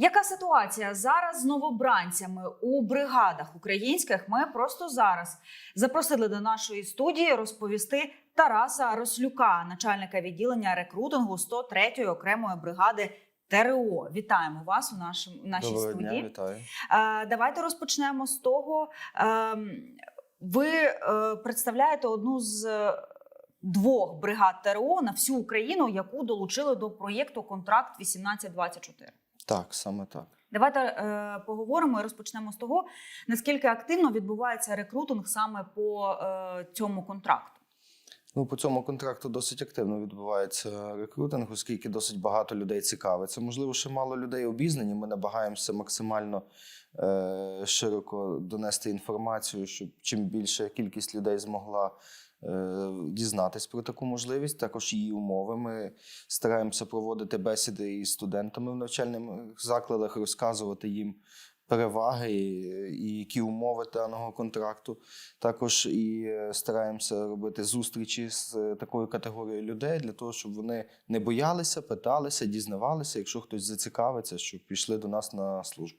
Яка ситуація зараз з новобранцями у бригадах українських? Ми просто зараз запросили до нашої студії розповісти Тараса Рослюка, начальника відділення рекрутингу 103-ї окремої бригади ТРО. Вітаємо вас у нашому в нашій Доброго студії. дня, вітаю. Е, Давайте розпочнемо з того. ем, Ви е, представляєте одну з е, двох бригад ТРО на всю Україну, яку долучили до проєкту Контракт 1824. Так, саме так. Давайте е, поговоримо і розпочнемо з того, наскільки активно відбувається рекрутинг саме по е, цьому контракту. Ну, по цьому контракту досить активно відбувається рекрутинг, оскільки досить багато людей цікавиться. Можливо, ще мало людей обізнані. Ми намагаємося максимально е, широко донести інформацію, щоб чим більша кількість людей змогла дізнатись про таку можливість, також її умови. Ми стараємося проводити бесіди із студентами в навчальних закладах, розказувати їм. Переваги і, і які умови даного контракту. Також і е, стараємося робити зустрічі з е, такою категорією людей для того, щоб вони не боялися, питалися, дізнавалися, якщо хтось зацікавиться, щоб пішли до нас на службу.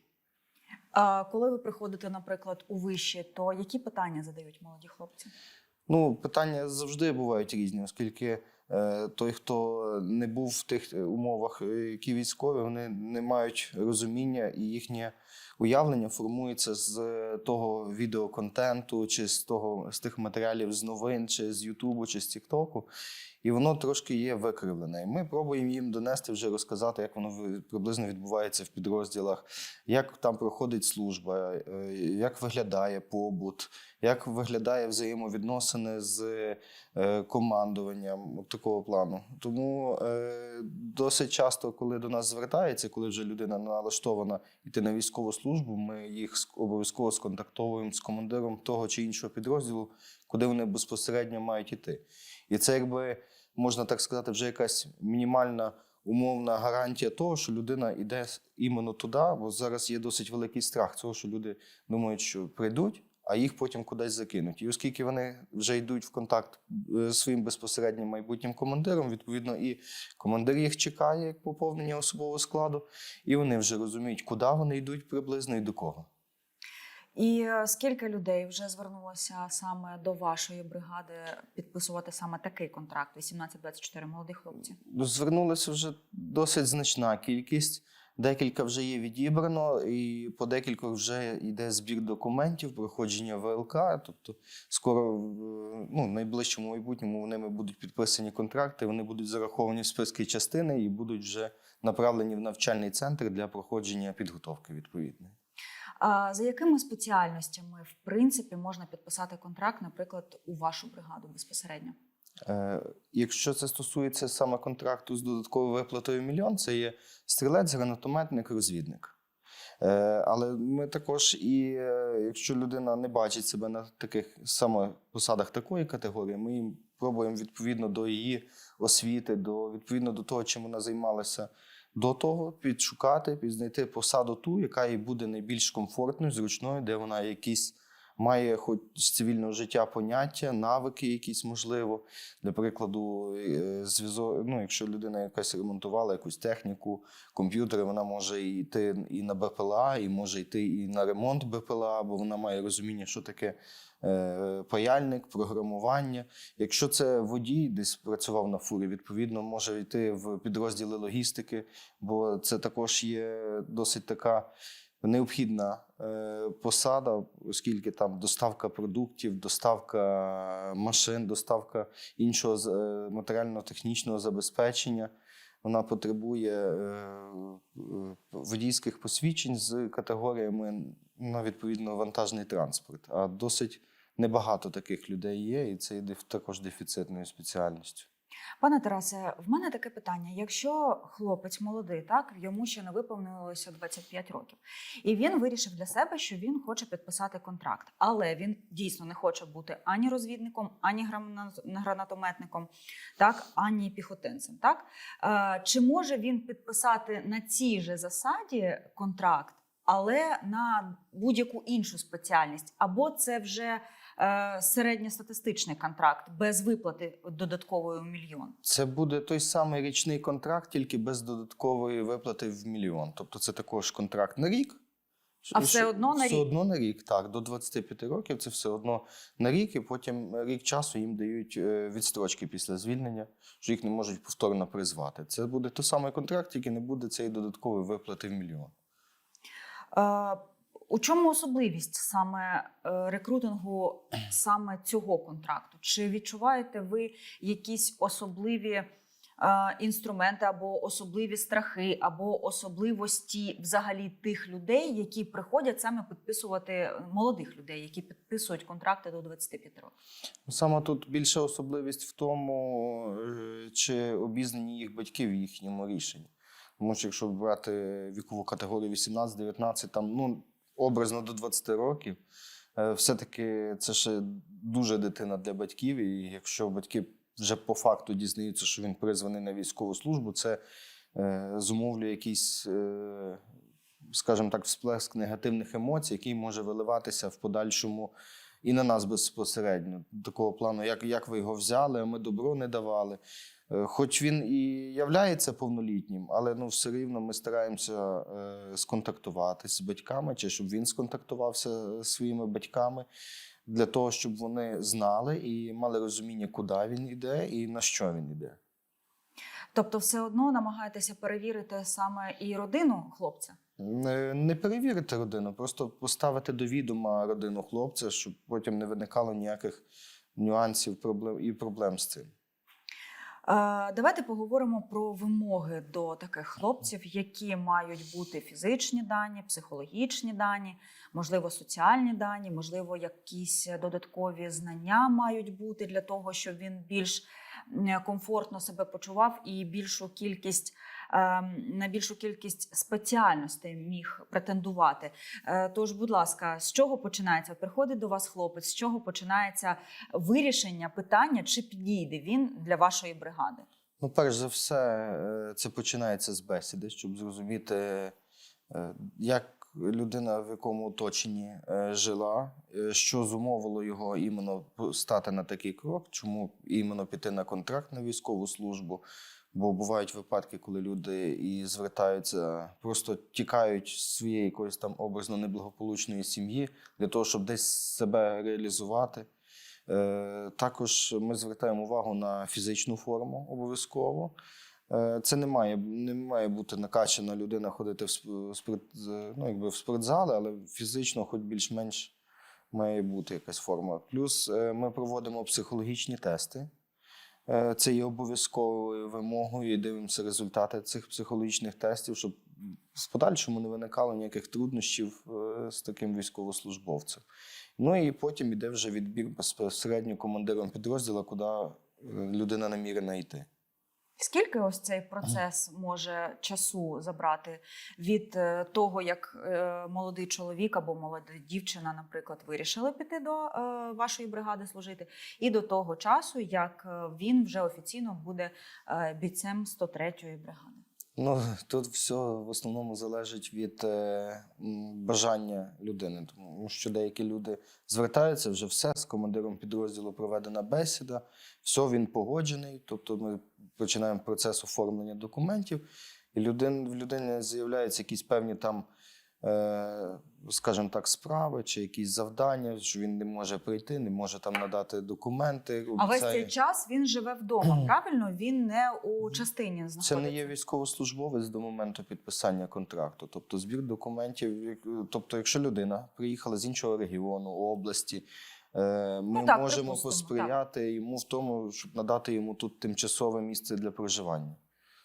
А коли ви приходите, наприклад, у виші, то які питання задають молоді хлопці? Ну, питання завжди бувають різні, оскільки е, той, хто не був в тих умовах, е, які військові, вони не мають розуміння і їхнє уявлення формується з того відеоконтенту, чи з того з тих матеріалів з новин, чи з Ютубу, чи з Тіктоку. І воно трошки є викривлене. Ми пробуємо їм донести вже розказати, як воно приблизно відбувається в підрозділах, як там проходить служба, е, як виглядає побут, як виглядає взаємовідносини з е, командуванням такого плану. Тому е, досить часто, коли до нас звертається, коли вже людина налаштована йти на військову службу, ми їх обов'язково сконтактовуємо з командиром того чи іншого підрозділу, куди вони безпосередньо мають іти. І це якби можна так сказати, вже якась мінімальна умовна гарантія того, що людина йде іменно туди, бо зараз є досить великий страх цього, що люди думають, що прийдуть, а їх потім кудись закинуть. І оскільки вони вже йдуть в контакт е, з своїм безпосереднім майбутнім командиром, відповідно, і командир їх чекає як поповнення особового складу, і вони вже розуміють, куди вони йдуть приблизно і до кого. І е, скільки людей вже звернулося саме до вашої бригади підписувати саме такий контракт 18-24 молоді хлопці? Ну, Звернулася вже досить значна кількість. Декілька вже є відібрано, і по декількох вже йде збір документів, проходження ВЛК. Тобто, скоро в ну, найближчому майбутньому ними будуть підписані контракти, вони будуть зараховані в списки частини і будуть вже направлені в навчальний центр для проходження підготовки відповідної. А за якими спеціальностями в принципі можна підписати контракт, наприклад, у вашу бригаду безпосередньо? Е, Якщо це стосується саме контракту з додатковою виплатою мільйон, це є стрілець, гранатометник, розвідник. Е, Але ми також, і е, якщо людина не бачить себе на таких саме посадах такої категорії, ми їм пробуємо відповідно до її освіти, до відповідно до того, чим вона займалася до того, підшукати, підзнайти посаду ту, яка їй буде найбільш комфортною, зручною, де вона якісь має хоч з цивільного життя поняття, навики якісь можливо. Для прикладу, е, зв'язок, ну, якщо людина якась ремонтувала якусь техніку, комп'ютери, вона може йти і на БПЛА, і може йти і на ремонт БПЛА, бо вона має розуміння, що таке е, паяльник, програмування. Якщо це водій, десь працював на фурі, відповідно, може йти в підрозділи логістики, бо це також є досить така необхідна посада, оскільки там доставка продуктів, доставка машин, доставка іншого е, матеріально-технічного забезпечення. Вона потребує е, е, водійських посвідчень з категоріями на відповідно вантажний транспорт. А досить небагато таких людей є, і це є також дефіцитною спеціальністю. Пане Тарасе, в мене таке питання: якщо хлопець молодий, так йому ще не виповнилося 25 років, і він вирішив для себе, що він хоче підписати контракт, але він дійсно не хоче бути ані розвідником, ані гранатометником, так ані піхотинцем. Так е, чи може він підписати на цій же засаді контракт, але на будь-яку іншу спеціальність, або це вже середньостатистичний контракт без виплати додаткової у мільйон? Це буде той самий річний контракт, тільки без додаткової виплати в мільйон. Тобто це також контракт на рік. А все одно на все рік? одно на рік, так. До 25 років це все одно на рік, і потім рік часу їм дають е, відстрочки після звільнення, що їх не можуть повторно призвати. Це буде той самий контракт, тільки не буде цієї додаткової виплати в мільйон. Е, У чому особливість саме е, рекрутингу саме цього контракту? Чи відчуваєте ви якісь особливі е, інструменти або особливі страхи, або особливості взагалі тих людей, які приходять саме підписувати молодих людей, які підписують контракти до 25 років? Ну, Саме тут більша особливість в тому, е, чи обізнані їх батьки в їхньому рішенні. Тому що якщо брати вікову категорію 18-19, там ну, образно до 20 років, е, все-таки це ще дуже дитина для батьків. І якщо батьки вже по факту дізнаються, що він призваний на військову службу, це е, зумовлює якийсь, е, скажімо так, всплеск негативних емоцій, який може виливатися в подальшому і на нас безпосередньо. Такого плану, як, як ви його взяли, а ми добро не давали. Е, Хоч він і являється повнолітнім, але ну все рівно ми стараємося е, сконтактуватися з батьками, чи щоб він сконтактувався з своїми батьками, для того, щоб вони знали і мали розуміння, куди він йде і на що він йде. Тобто, все одно намагаєтеся перевірити саме і родину хлопця? Не, не перевірити родину, просто поставити до відома родину хлопця, щоб потім не виникало ніяких нюансів проблем і проблем з цим. Давайте поговоримо про вимоги до таких хлопців, які мають бути фізичні дані, психологічні дані, можливо, соціальні дані, можливо, якісь додаткові знання мають бути для того, щоб він більш комфортно себе почував і більшу кількість на більшу кількість спеціальностей міг претендувати. Е, Тож, будь ласка, з чого починається? Приходить до вас хлопець, з чого починається вирішення питання, чи підійде він для вашої бригади? Ну, перш за все, е, це починається з бесіди, щоб зрозуміти, е, як людина в якому оточенні жила, що зумовило його іменно стати на такий крок, чому іменно піти на контракт на військову службу. Бо бувають випадки, коли люди і звертаються, просто тікають з своєї якоїсь там образно неблагополучної сім'ї для того, щоб десь себе реалізувати. Е, Також ми звертаємо увагу на фізичну форму обов'язково. Е, Це не має, не має бути накачана людина ходити в, спорт, ну, якби в спортзали, але фізично, хоч більш-менш має бути якась форма. Плюс е, ми проводимо психологічні тести. Е, Це є обов'язковою вимогою і дивимося результати цих психологічних тестів, щоб в подальшому не виникало ніяких труднощів е, з таким військовослужбовцем. Ну і потім йде вже відбір безпосередньо командиром підрозділу, куди е, людина намірена йти. Скільки ось цей процес може часу забрати від е, того, як е, молодий чоловік або молода дівчина, наприклад, вирішили піти до е, вашої бригади служити, і до того часу, як він вже офіційно буде бійцем 103-ї бригади? Ну тут все в основному залежить від е, бажання людини, тому що деякі люди звертаються вже все з командиром підрозділу проведена бесіда, все він погоджений. Тобто ми починаємо процес оформлення документів, і людин, в людини з'являються якісь певні там, скажімо так, справи чи якісь завдання, що він не може прийти, не може там надати документи. А весь цей час він живе вдома. Правильно, він не у частині Це не є військовослужбовець до моменту підписання контракту. Тобто збір документів. Тобто, якщо людина приїхала з іншого регіону, області, е, ми Ну так, можемо посприяти йому в тому, щоб надати йому тут тимчасове місце для проживання.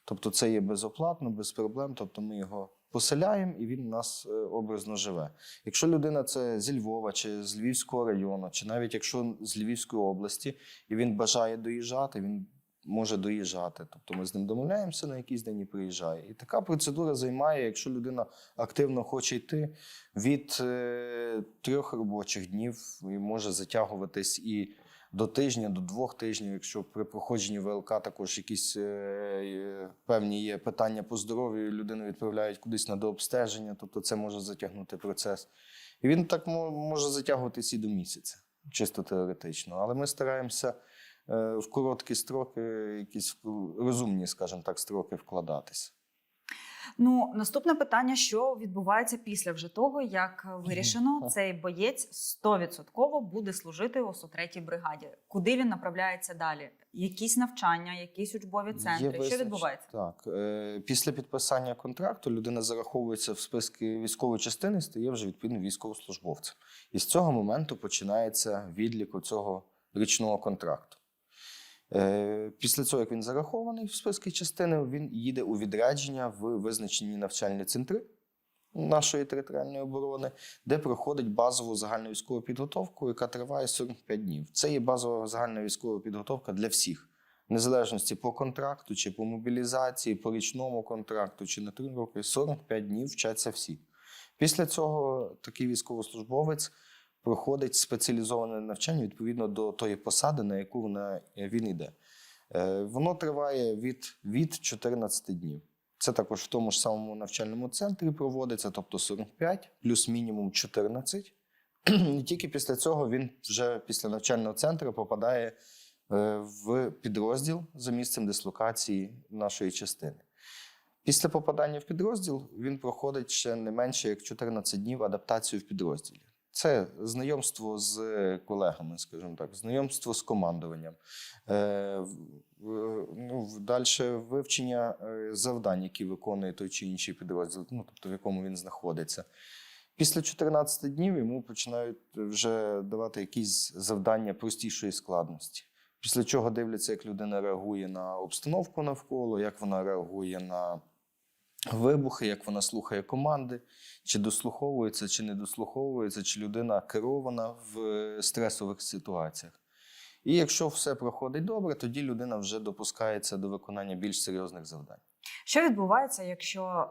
Тобто, це є безоплатно, без проблем. Тобто, ми його поселяємо і він у нас е, образно живе. Якщо людина це зі Львова чи з Львівського району, чи навіть якщо з Львівської області, і він бажає доїжджати, він може доїжджати. Тобто ми з ним домовляємося на якийсь день і приїжджає. І така процедура займає, якщо людина активно хоче йти, від е, трьох робочих днів і може затягуватись і до тижня, до двох тижнів, якщо при проходженні ВЛК також якісь е, е, певні є питання по здоров'ю, людину відправляють кудись на дообстеження, тобто це може затягнути процес. І він так може затягуватись і до місяця. чисто теоретично. Але ми стараємося е, в короткі строки, якісь розумні, скажімо так, строки вкладатися. Ну, наступне питання: що відбувається після вже того, як вирішено, Мгм. цей боєць 100% буде служити у 103-й бригаді. Куди він направляється далі? Якісь навчання, якісь учбові центри. Що визначення. відбувається? Так. Е, Після підписання контракту людина зараховується в списки військової частини, стає вже відповідно військовослужбовцем. І з цього моменту починається відлік цього річного контракту. Е, Після цього, як він зарахований в списки частини, він їде у відрядження в визначені навчальні центри нашої територіальної оборони, де проходить базову загальну військову підготовку, яка триває 45 днів. Це є базова загальна військова підготовка для всіх, незалежності по контракту, чи по мобілізації, по річному контракту, чи на три роки. 45 днів вчаться всі. Після цього такий військовослужбовець проходить спеціалізоване навчання відповідно до тої посади, на яку вона, е, він йде. Е, Воно триває від, від 14 днів. Це також в тому ж самому навчальному центрі проводиться, тобто 45 плюс мінімум 14. І тільки після цього він вже після навчального центру попадає е, в підрозділ за місцем дислокації нашої частини. Після попадання в підрозділ він проходить ще не менше як 14 днів адаптацію в підрозділі. Це знайомство з колегами, скажімо так, знайомство з командуванням, е, ну, далі вивчення е, завдань, які виконує той чи інший підрозділ, ну, тобто в якому він знаходиться. Після 14 днів йому починають вже давати якісь завдання простішої складності. Після чого дивляться, як людина реагує на обстановку навколо, як вона реагує на вибухи, як вона слухає команди, чи дослуховується, чи не дослуховується, чи людина керована в е, стресових ситуаціях. І якщо все проходить добре, тоді людина вже допускається до виконання більш серйозних завдань. Що відбувається, якщо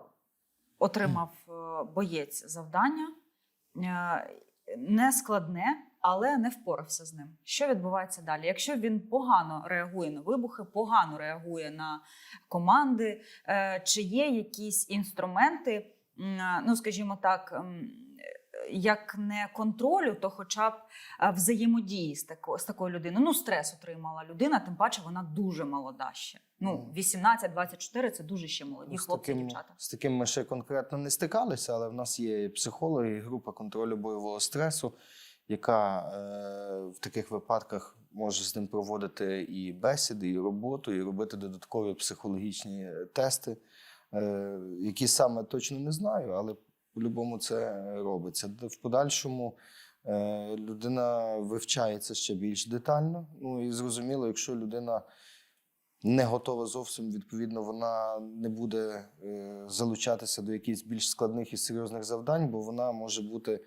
отримав е, боєць завдання е, не складне, але не впорався з ним? Що відбувається далі? Якщо він погано реагує на вибухи, погано реагує на команди, е, чи є якісь інструменти, е, ну скажімо так. Як не контролю, то хоча б е, взаємодії з, тако, з такою людиною. Ну, стрес отримала людина, тим паче вона дуже молода ще. Ну, 18-24 це дуже ще молоді Ну, з хлопці, таким, дівчата. З таким ми ще конкретно не стикалися, але в нас є психологи, група контролю бойового стресу, яка е, в таких випадках може з ним проводити і бесіди, і роботу, і робити додаткові психологічні тести, е, які саме точно не знаю, але по-любому це робиться. В подальшому е, людина вивчається ще більш детально. Ну і зрозуміло, якщо людина не готова зовсім, відповідно, вона не буде залучатися до якихось більш складних і серйозних завдань, бо вона може бути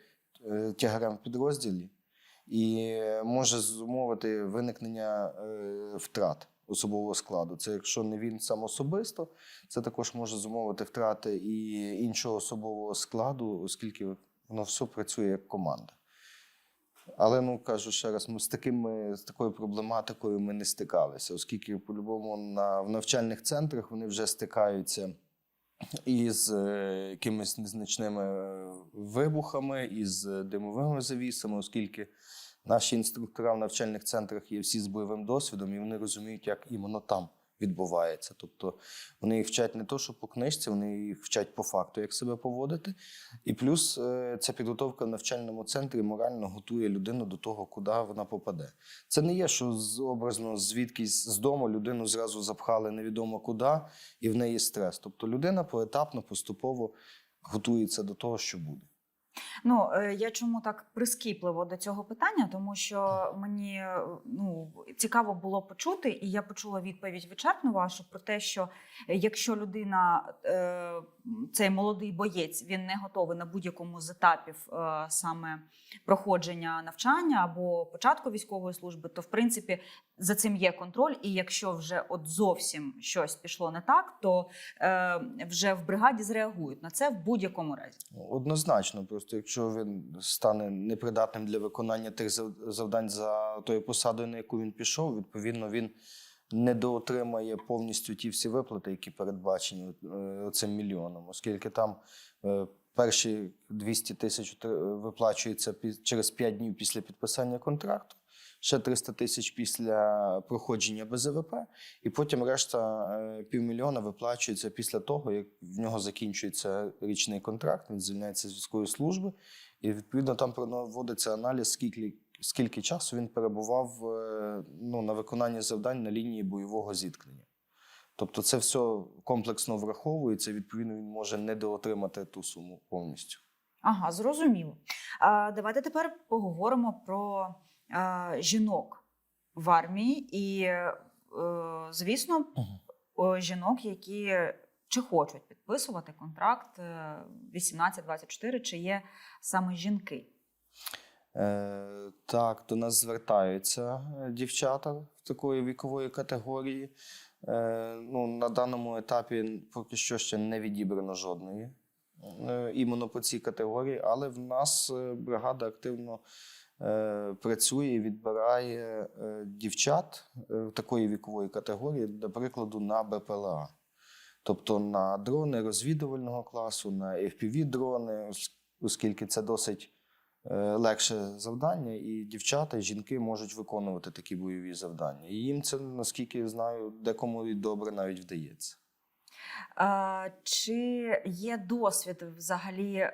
тягарем в підрозділі і е, може зумовити виникнення е, втрат особового складу. Це якщо не він сам особисто, це також може зумовити втрати і іншого особового складу, оскільки воно все працює як команда. Але ну кажу ще раз, ми з такими з такою проблематикою ми не стикалися, оскільки по-любому на в навчальних центрах вони вже стикаються із е, якимись незначними е, вибухами, із димовими завісами, оскільки наші інструктора в навчальних центрах є всі з бойовим досвідом, і вони розуміють, як іменно там відбувається. Тобто вони їх вчать не то, що по книжці, вони їх вчать по факту, як себе поводити. І плюс е, ця підготовка в навчальному центрі морально готує людину до того, куди вона попаде. Це не є, що з образно звідкись з дому людину зразу запхали невідомо куди, і в неї стрес. Тобто людина поетапно, поступово готується до того, що буде. Ну е, я чому так прискіпливо до цього питання, тому що мені е, ну цікаво було почути, і я почула відповідь вичерпну вашу про те, що е, якщо людина, цей молодий боєць, він не готовий на будь-якому з етапів саме проходження навчання або початку військової служби, то в принципі за цим є контроль. І якщо вже от зовсім щось пішло не так, то вже в бригаді зреагують на це в будь-якому разі. Однозначно, просто якщо він стане непридатним для виконання тих зав- завдань за тою посадою, на яку він пішов, відповідно він не доотримає повністю ті всі виплати, які передбачені е, цим мільйоном, оскільки там е, перші 200 тисяч виплачується пі- через 5 днів після підписання контракту, ще 300 тисяч після проходження БЗВП, і потім решта е, півмільйона виплачується після того, як в нього закінчується річний контракт, він звільняється з військової служби, і відповідно там проводиться аналіз, скільки, скільки часу він перебував е, ну, на виконанні завдань на лінії бойового зіткнення. Тобто це все комплексно враховується, відповідно, він може недоотримати ту суму повністю. Ага, зрозуміло. А, давайте тепер поговоримо про жінок в армії і, е, звісно, Мгм. жінок, які чи хочуть підписувати контракт е, 18-24, чи є саме жінки. Е, так, до нас звертаються е, дівчата в такої вікової категорії. Е, ну, на даному етапі поки що ще не відібрано жодної е, іменно по цій категорії, але в нас е, бригада активно е, працює і відбирає е, дівчат е, такої вікової категорії, до прикладу, на БПЛА. Тобто на дрони розвідувального класу, на FPV-дрони, оскільки це досить е, легше завдання, і дівчата, і жінки можуть виконувати такі бойові завдання. І їм це, наскільки я знаю, декому і добре навіть вдається. А, чи є досвід взагалі е,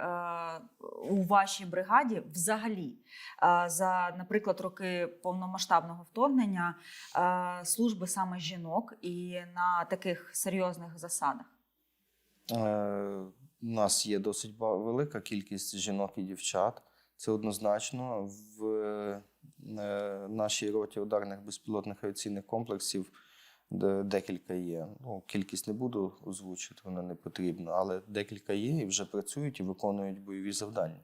у вашій бригаді взагалі е, за, наприклад, роки повномасштабного вторгнення е, служби саме жінок і на таких серйозних засадах? Е, У нас є досить велика кількість жінок і дівчат. Це однозначно. В е, нашій роті ударних безпілотних авіаційних комплексів декілька є. Ну, кількість не буду озвучувати, вона не потрібна, але декілька є і вже працюють і виконують бойові завдання.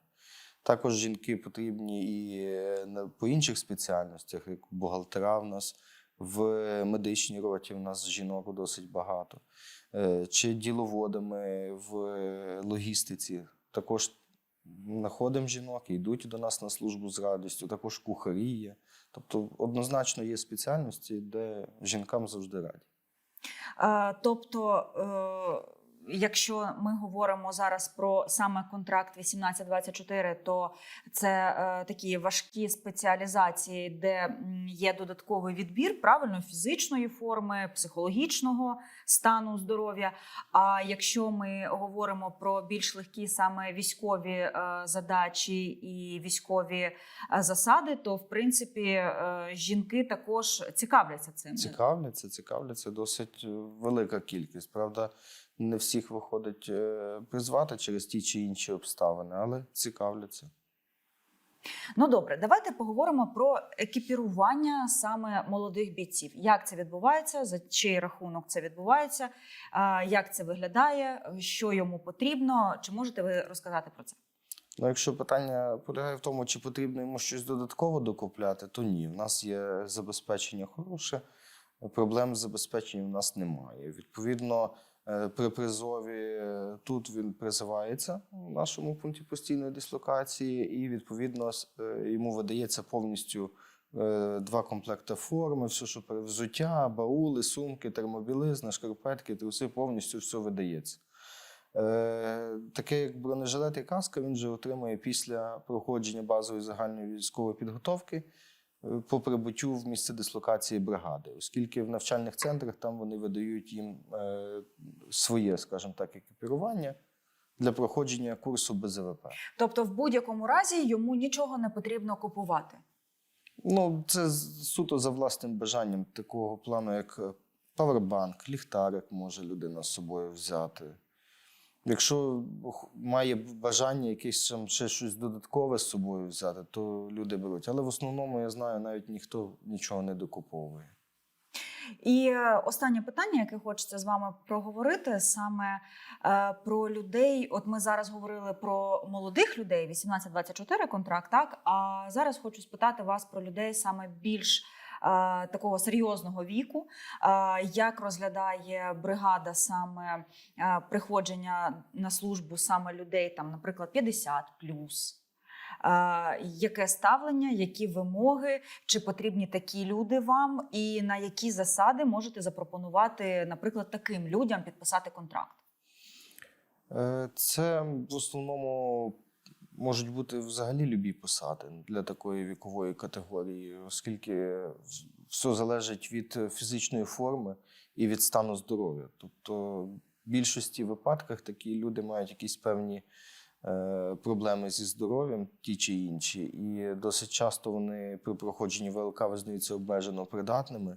Також жінки потрібні і е, по інших спеціальностях, як бухгалтера в нас, в медичній роті в нас жінок досить багато. Е, Чи діловодами в логістиці. Також знаходимо жінок йдуть до нас на службу з радістю, також кухарі є. Тобто однозначно є спеціальності, де жінкам завжди раді. А, Тобто, е, якщо ми говоримо зараз про саме контракт 1824, то це е, такі важкі спеціалізації, де є додатковий відбір правильно фізичної форми, психологічного стану здоров'я. А якщо ми говоримо про більш легкі саме військові е, задачі і військові е, засади, то в принципі е, жінки також цікавляться цим. Цікавляться, цікавляться досить е, велика кількість. Правда, не всіх виходить е, призвати через ті чи інші обставини, але цікавляться. Ну добре, давайте поговоримо про екіпірування саме молодих бійців. Як це відбувається, за чий рахунок це відбувається, як це виглядає, що йому потрібно. Чи можете ви розказати про це? Ну, якщо питання полягає в тому, чи потрібно йому щось додатково докупляти, то ні. В нас є забезпечення хороше, проблем з забезпеченням в нас немає. Відповідно, при призові е, тут він призивається в нашому пункті постійної дислокації, і відповідно е, йому видається повністю е, два комплекти форми, все, що взуття, баули, сумки, термобілизна, шкарпетки, труси, повністю все видається. Е, таке як бронежилет і каска він же отримує після проходження базової загальної військової підготовки е, по прибуттю в місце дислокації бригади, оскільки в навчальних центрах там вони видають їм е, своє, скажімо так, екіпірування для проходження курсу БЗВП. Тобто, в будь-якому разі йому нічого не потрібно купувати. Ну, це суто за власним бажанням такого плану, як е, павербанк, ліхтарик може людина з собою взяти. Якщо має бажання якесь там ще щось додаткове з собою взяти, то люди беруть. Але в основному я знаю, навіть ніхто нічого не докуповує. І е, останнє питання, яке хочеться з вами проговорити, саме е, про людей. От ми зараз говорили про молодих людей, 18-24 контракт, так а зараз хочу спитати вас про людей саме більш. Такого серйозного віку, як розглядає бригада саме приходження на службу саме людей, там, наприклад, 50 плюс. Яке ставлення, які вимоги, чи потрібні такі люди вам, і на які засади можете запропонувати, наприклад, таким людям підписати контракт? Е, Це в основному можуть бути взагалі любі посади для такої вікової категорії, оскільки все залежить від фізичної форми і від стану здоров'я. Тобто, в більшості випадках такі люди мають якісь певні е, проблеми зі здоров'ям, ті чи інші, і досить часто вони при проходженні ВЛК визнаються обмежено придатними.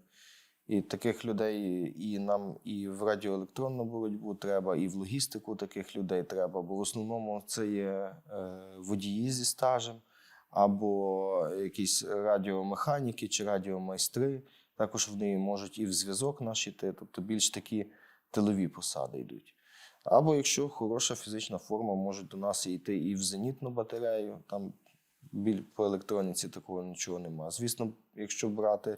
І таких людей і нам і в радіоелектронну боротьбу треба, і в логістику таких людей треба. Бо в основному це є е, водії зі стажем, або якісь радіомеханіки чи радіомайстри. Також вони можуть і в зв'язок наш іти, тобто більш такі тилові посади йдуть. Або якщо хороша фізична форма, можуть до нас йти і в зенітну батарею. Там біль по електроніці такого нічого немає. Звісно, якщо брати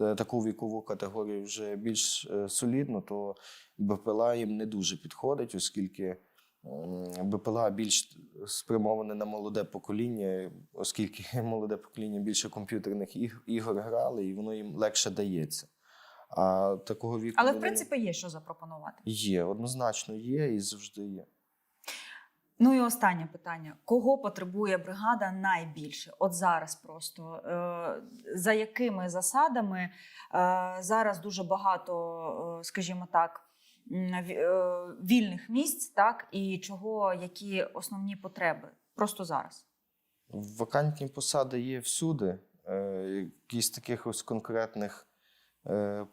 е, таку вікову категорію вже більш е, солідно, то БПЛА їм не дуже підходить, оскільки БПЛА більш спрямоване на молоде покоління, оскільки молоде покоління більше комп'ютерних іг- ігор грали, і воно їм легше дається. А такого віку Але в принципі є що запропонувати. є, однозначно є і завжди є. Ну і останнє питання: кого потребує бригада найбільше? От зараз просто е, за якими засадами е, зараз дуже багато, е, скажімо так, вільних місць, так і чого, які основні потреби? Просто зараз. Вакантні посади є всюди. Якісь таких ось конкретних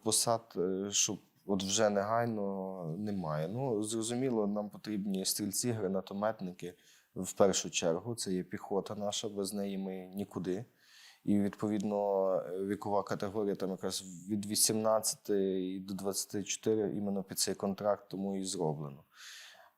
посад, щоб от вже негайно немає. Ну, зрозуміло, нам потрібні стрільці, гранатометники в першу чергу. Це є піхота наша, без неї ми нікуди. І відповідно вікова категорія там якраз від 18 і до 24 іменно під цей контракт тому і зроблено.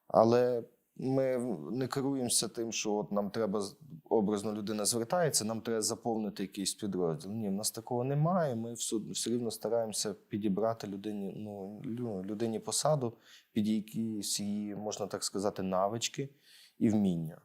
Але ми не керуємося тим, що от нам треба образно людина звертається, нам треба заповнити якийсь підрозділ. Ні, в нас такого немає. Ми все, рівно стараємося підібрати людині, ну, лю- людині посаду, під якісь її, можна так сказати, навички і вміння.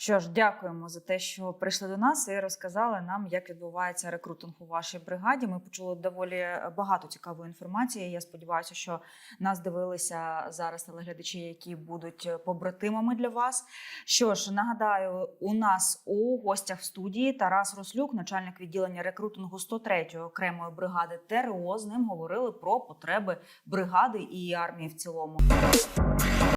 Що ж, дякуємо за те, що прийшли до нас і розказали нам, як відбувається рекрутинг у вашій бригаді. Ми почули доволі багато цікавої інформації. Я сподіваюся, що нас дивилися зараз телеглядачі, які будуть побратимами для вас. Що ж, нагадаю, у нас у гостях в студії Тарас Рослюк, начальник відділення рекрутингу 103-ї окремої бригади ТРО. З ним говорили про потреби бригади і армії в цілому.